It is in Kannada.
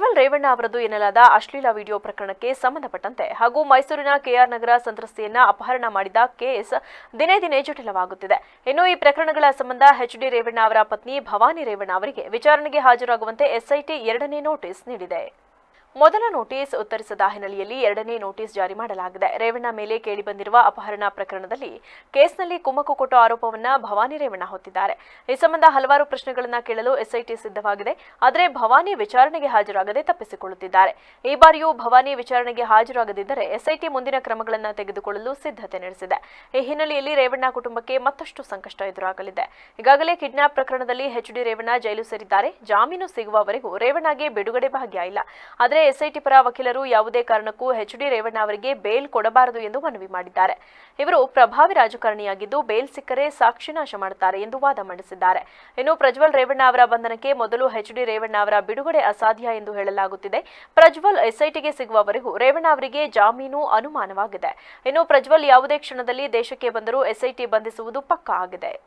ಪ್ರಜ್ವಲ್ ರೇವಣ್ಣ ಅವರದ್ದು ಎನ್ನಲಾದ ಅಶ್ಲೀಲ ವಿಡಿಯೋ ಪ್ರಕರಣಕ್ಕೆ ಸಂಬಂಧಪಟ್ಟಂತೆ ಹಾಗೂ ಮೈಸೂರಿನ ಕೆಆರ್ ನಗರ ಸಂತ್ರಸ್ತೆಯನ್ನ ಅಪಹರಣ ಮಾಡಿದ ಕೇಸ್ ದಿನೇ ದಿನೇ ಜಟಿಲವಾಗುತ್ತಿದೆ. ಇನ್ನು ಈ ಪ್ರಕರಣಗಳ ಸಂಬಂಧ ಎಚ್ಡಿ ರೇವಣ್ಣ ಅವರ ಪತ್ನಿ ಭವಾನಿ ರೇವಣ್ಣ ಅವರಿಗೆ ವಿಚಾರಣೆಗೆ ಹಾಜರಾಗುವಂತೆ ಎಸ್ಐಟಿ ಎರಡನೇ ನೋಟಿಸ್ ನೀಡಿದೆ. ಮೊದಲ ನೋಟಿಸ್ ಉತ್ತರಿಸದ ಹಿನ್ನೆಲೆಯಲ್ಲಿ ಎರಡನೇ ನೋಟಿಸ್ ಜಾರಿ ಮಾಡಲಾಗಿದೆ. ರೇವಣ್ಣ ಮೇಲೆ ಕೇಳಿಬಂದಿರುವ ಅಪಹರಣ ಪ್ರಕರಣದಲ್ಲಿ ಕೇಸ್ನಲ್ಲಿ ಕುಮ್ಮಕ್ಕು ಕೊಟ್ಟ ಆರೋಪವನ್ನ ಭವಾನಿ ರೇವಣ್ಣ ಹೊತ್ತಿದ್ದಾರೆ. ಈ ಸಂಬಂಧ ಹಲವಾರು ಪ್ರಶ್ನೆಗಳನ್ನ ಕೇಳಲು ಎಸ್ಐಟಿ ಸಿದ್ಧವಾಗಿದೆ. ಆದರೆ ಭವಾನಿ ವಿಚಾರಣೆಗೆ ಹಾಜರಾಗದೆ ತಪ್ಪಿಸಿಕೊಳ್ಳುತ್ತಿದ್ದಾರೆ. ಈ ಬಾರಿಯೂ ಭವಾನಿ ವಿಚಾರಣೆಗೆ ಹಾಜರಾಗದಿದ್ದರೆ ಎಸ್ಐಟಿ ಮುಂದಿನ ಕ್ರಮಗಳನ್ನು ತೆಗೆದುಕೊಳ್ಳಲು ಸಿದ್ಧತೆ ನಡೆಸಿದೆ. ಈ ಹಿನ್ನೆಲೆಯಲ್ಲಿ ರೇವಣ್ಣ ಕುಟುಂಬಕ್ಕೆ ಮತ್ತಷ್ಟು ಸಂಕಷ್ಟ ಎದುರಾಗಲಿದೆ. ಈಗಾಗಲೇ ಕಿಡ್ನಾಪ್ ಪ್ರಕರಣದಲ್ಲಿ ಎಚ್ಡಿ ರೇವಣ್ಣ ಜೈಲು ಸೇರಿದ್ದಾರೆ. ಜಾಮೀನು ಸಿಗುವವರೆಗೂ ರೇವಣ್ಣಗೆ ಬಿಡುಗಡೆ ಭಾಗ್ಯ ಇಲ್ಲ. ಆದರೆ ಎಸ್ಐಟಿ ಪರ ವಕೀಲರು ಯಾವುದೇ ಕಾರಣಕ್ಕೂ ಎಚ್ಡಿ ರೇವಣ್ಣ ಅವರಿಗೆ ಬೇಲ್ ಕೊಡಬಾರದು ಎಂದು ಮನವಿ ಮಾಡಿದ್ದಾರೆ. ಇವರು ಪ್ರಭಾವಿ ರಾಜಕಾರಣಿಯಾಗಿದ್ದು ಬೇಲ್ ಸಿಕ್ಕರೆ ಸಾಕ್ಷಿ ನಾಶ ಮಾಡುತ್ತಾರೆ ಎಂದು ವಾದ ಮಂಡಿಸಿದ್ದಾರೆ. ಇನ್ನು ಪ್ರಜ್ವಲ್ ರೇವಣ್ಣ ಅವರ ಬಂಧನಕ್ಕೆ ಮೊದಲು ಎಚ್ಡಿ ರೇವಣ್ಣ ಅವರ ಬಿಡುಗಡೆ ಅಸಾಧ್ಯ ಎಂದು ಹೇಳಲಾಗುತ್ತಿದೆ. ಪ್ರಜ್ವಲ್ ಎಸ್ಐಟಿಗೆ ಸಿಗುವವರೆಗೂ ರೇವಣ್ಣ ಅವರಿಗೆ ಜಾಮೀನು ಅನುಮಾನವಾಗಿದೆ. ಇನ್ನು ಪ್ರಜ್ವಲ್ ಯಾವುದೇ ಕ್ಷಣದಲ್ಲಿ ದೇಶಕ್ಕೆ ಬಂದರೂ ಎಸ್ಐಟಿ ಬಂಧಿಸುವುದು ಪಕ್ಕಾ ಆಗಿದೆ.